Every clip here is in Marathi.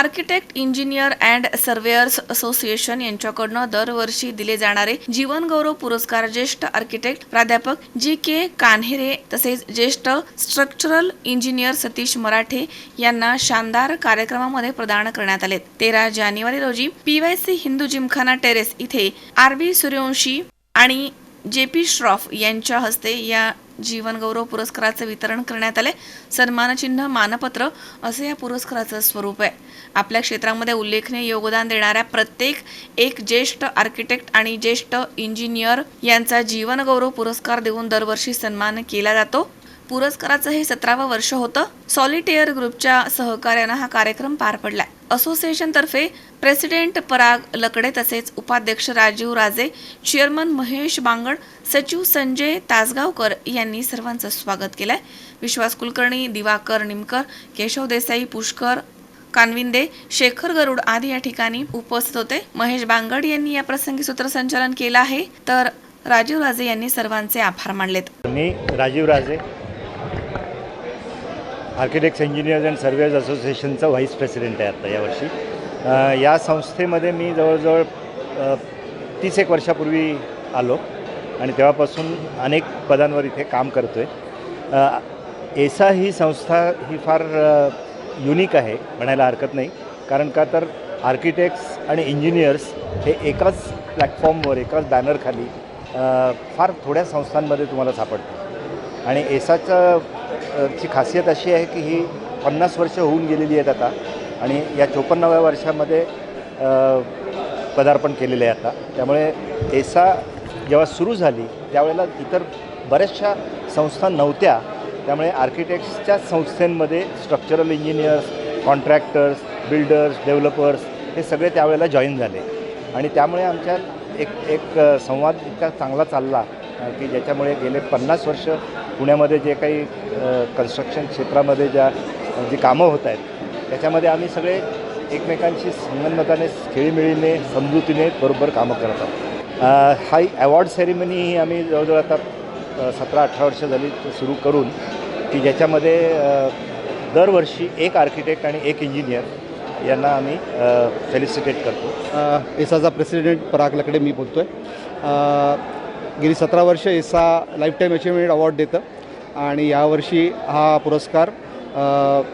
Architect engineer and surveyors association यांच्याकडनं दरवर्षी दिले जाणारे जीवनगौरव पुरस्कार ज्येष्ठ आर्किटेक्ट प्राध्यापक जी के कान्हेरे तसेच ज्येष्ठ स्ट्रक्चरल इंजिनियर सतीश मराठे यांना शानदार कार्यक्रमामध्ये प्रदान करण्यात आले तेरा जानेवारी रोजी पीवायसी हिंदू जिमखाना टेरेस इथे आर बी सूर्यवंशी आणि जे पी श्रॉफ यांच्या हस्ते या जीवनगौरव पुरस्काराचं वितरण करण्यात आले सन्मानचिन्ह मानपत्र असे या पुरस्काराचं स्वरूप आहे. आपल्या क्षेत्रामध्ये उल्लेखनीय योगदान देणाऱ्या प्रत्येक एक ज्येष्ठ आर्किटेक्ट आणि ज्येष्ठ इंजिनियर यांचा जीवनगौरव पुरस्कार देऊन दरवर्षी सन्मान केला जातो. पुरस्काराचं हे सतरावं वर्ष होतं. सॉलिटेअर ग्रुपच्या सहकार्यानं हा कार्यक्रम पार पडला असोसिएशनतर्फे प्रेसिडेंट पराग लकडे तसेच उपाध्यक्ष राजीव राजे चेअरमन महेश बांगड सचिव संजय तासगावकर यांनी सर्वांचं स्वागत केलंय. विश्वास कुलकर्णी दिवाकर निमकर केशव देसाई पुष्कर कानविंदे शेखर गरुड आदी या ठिकाणी उपस्थित होते. महेश बांगड यांनी या प्रसंगी सूत्रसंचालन केलं आहे. तर राजीव राजे यांनी सर्वांचे आभार मानलेत. मी Rajiv Raje architects engineers and surveyors असोसिएशनचा vice president आहे आत्ता यावर्षी. या संस्थेमध्ये मी जवळजवळ तीस एक वर्षापूर्वी आलो आणि तेव्हापासून अनेक पदांवर इथे काम करतो आहे एसा ही संस्था ही फार युनिक आहे म्हणायला हरकत नाही. कारण का तर आर्किटेक्ट्स आणि इंजिनियर्स हे एकाच प्लॅटफॉर्मवर एकाच बॅनरखाली फार थोड्या संस्थांमध्ये तुम्हाला सापडतं आणि एसाचं ची खासियत अशी आहे की ही पन्नास वर्ष होऊन गेलेली आहेत आता आणि या चोपन्नाव्या वर्षामध्ये पदार्पण केलेलं आहे आता. त्यामुळे एसा जेव्हा सुरू झाली त्यावेळेला इतर बऱ्याचशा संस्था नव्हत्या. त्यामुळे आर्किटेक्ट्सच्या संस्थेमध्ये structural engineers contractors builders developers हे सगळे त्यावेळेला जॉईन झाले. आणि त्यामुळे आमच्या एक एक संवाद इतका चांगला चालला की ज्याच्यामुळे गेले पन्नास वर्ष पुण्यामध्ये जे काही कन्स्ट्रक्शन क्षेत्रामध्ये ज्या जी कामं होत आहेत त्याच्यामध्ये आम्ही सगळे एकमेकांशी संगनमताने खेळीमेळीने समजुतीने बरोबर कामं करत आहोत. हा अवॉर्ड सेरेमनी ही आम्ही जवळजवळ आता सतरा अठरा वर्ष झाली सुरू करून की ज्याच्यामध्ये दरवर्षी एक आर्किटेक्ट आणि एक इंजिनियर यांना आम्ही फेलिसिटेट करतो. एसाचा प्रेसिडेंट पराग लकडे मी बोलतो आहे गेली सतरा वर्ष एसा लाईफटाईम अचिव्हमेंट अवॉर्ड देतं. आणि यावर्षी हा पुरस्कार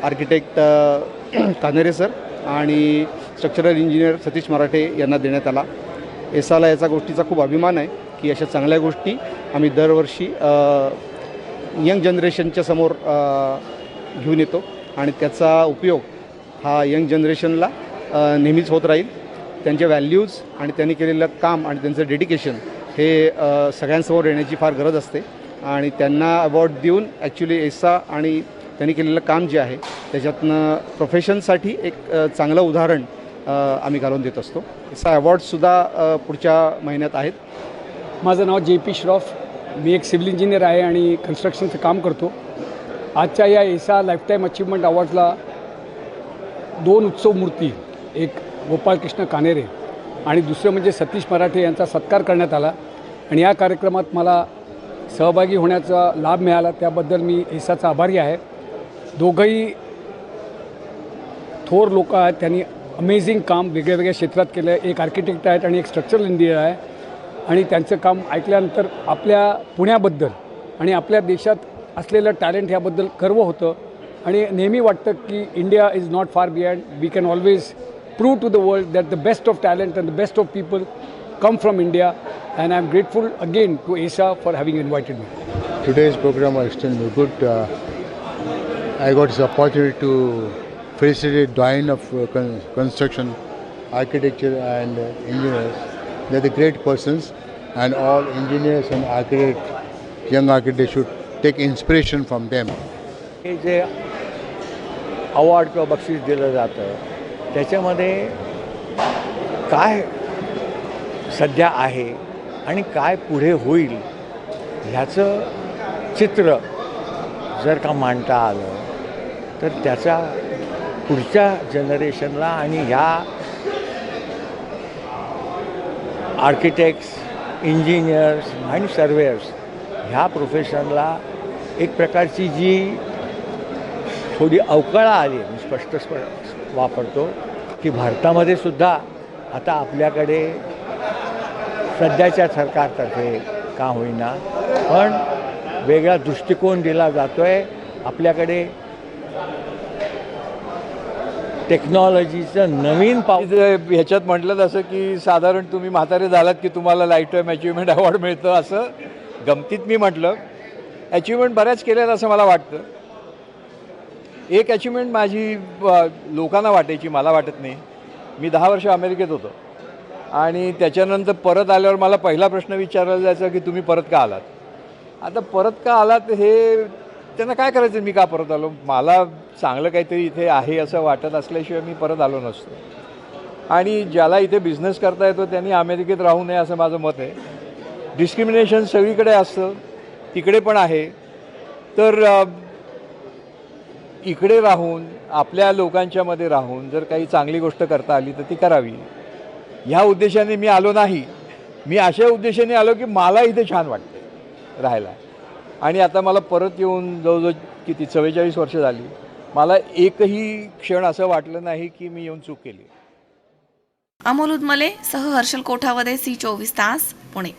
आर्किटेक्ट कानेरे सर आणि स्ट्रक्चरल इंजिनियर सतीश मराठे यांना देण्यात आला. एसाला याचा गोष्टीचा खूप अभिमान आहे की अशा चांगल्या गोष्टी आम्ही दरवर्षी यंग जनरेशनच्या समोर घेऊन येतो. आणि त्याचा उपयोग हा यंग जनरेशनला नेहमीच होत राहील. त्यांचे व्हॅल्यूज आणि त्यांनी केलेलं काम आणि त्यांचं डेडिकेशन हे सगळ्यांसमोर येण्याची फार गरज असते. आणि त्यांना अवॉर्ड देऊन ॲक्च्युली एसा आणि त्यांनी केलेलं काम जे आहे त्याच्यातनं प्रोफेशनसाठी एक चांगलं उदाहरण आम्ही घालून देत असतो. एसा अवॉर्डसुद्धा पुढच्या महिन्यात आहेत. माझं नाव जे पी श्रॉफ. मी एक सिव्हिल इंजिनियर आहे आणि कन्स्ट्रक्शनचं काम करतो. आजच्या या एसा लाईफटाईम अचीवमेंट अवॉर्डला दोन उत्सव मूर्ती. एक गोपाळकृष्ण कानेरे आणि दुसरं म्हणजे सतीश मराठे यांचा सत्कार करण्यात आला. आणि या कार्यक्रमात मला सहभागी होण्याचा लाभ मिळाला. त्याबद्दल मी ईसाचा आभारी आहे. दोघंही थोर लोक आहेत. त्यांनी अमेझिंग काम वेगळ्या वेगळ्या क्षेत्रात केलं आहे. एक आर्किटेक्ट आहेत आणि एक स्ट्रक्चरल इंजिनियर आहे. आणि त्यांचं काम ऐकल्यानंतर आपल्या पुण्याबद्दल आणि आपल्या देशात असलेलं टॅलेंट ह्याबद्दल गर्व होतं. आणि नेहमी वाटतं की India is not far beyond we can always prove to the world that the best of talent and the best of people come from India and I'm grateful again to ASA for having invited me. Today's program was extremely good. Uh, I got this opportunity to felicitate Dwayne of uh, con- construction, architecture, and uh, engineers. They're the great persons, and all engineers and architects, young architects, should take inspiration from them. हे जे अवॉर्ड किंवा बक्षीस दिलं जातं त्याच्यामध्ये काय सध्या आहे आणि काय पुढे होईल ह्याचं चित्र जर का मांडता आलं तर त्याचा पुढच्या जनरेशनला आणि ह्या आर्किटेक्ट्स इंजिनियर्स आणि सर्वेअर्स ह्या प्रोफेशनला एक प्रकारची जी थोडी अवकळा आली मी स्पष्ट स्प वापरतो की भारतामध्ये सुद्धा आता आपल्याकडे सध्याच्या सरकारतर्फे का होईना. पण वेगळा दृष्टिकोन दिला जातो आहे आपल्याकडे टेक्नॉलॉजीचं नवीन पाव ह्याच्यात म्हटलं जसं की साधारण तुम्ही म्हातारे झालात की तुम्हाला लाईफ टाईम अचिव्हमेंट अवॉर्ड मिळतं असं गमतीत मी म्हटलं. अचिव्हमेंट बऱ्याच केल्यात असं मला वाटतं. एक अचिव्हमेंट माझी लोकांना वाटायची मला वाटत नाही. मी दहा वर्ष अमेरिकेत होतो. आणि त्याच्यानंतर परत आल्यावर मला पहिला प्रश्न विचारला जायचा की तुम्ही परत का आलात? आता परत का आलात हे त्यांना काय करायचं मी का परत आलो? मला चांगलं काहीतरी इथे आहे असं वाटत असल्याशिवाय मी परत आलो नसतो. आणि ज्याला इथे बिझनेस करता येतो त्यांनी अमेरिकेत राहू नये असं माझं मत आहे. डिस्क्रिमिनेशन सगळीकडे असतं तिकडे पण आहे. तर इकडे राहून आपल्या लोकांच्यामध्ये राहून जर काही चांगली गोष्ट करता आली तर ती करावी. ह्या उद्देशाने मी आलो नाही. मी अशा उद्देशाने आलो की मला इथे छान वाटते राहायला. आणि आता मला परत येऊन जवळजवळ किती चव्वेचाळीस वर्ष झाली. मला एकही क्षण असं वाटलं नाही की मी येऊन चूक केली. अमोल उदमले सह हर्षल कोठावदे सी चोवीस तास पुणे.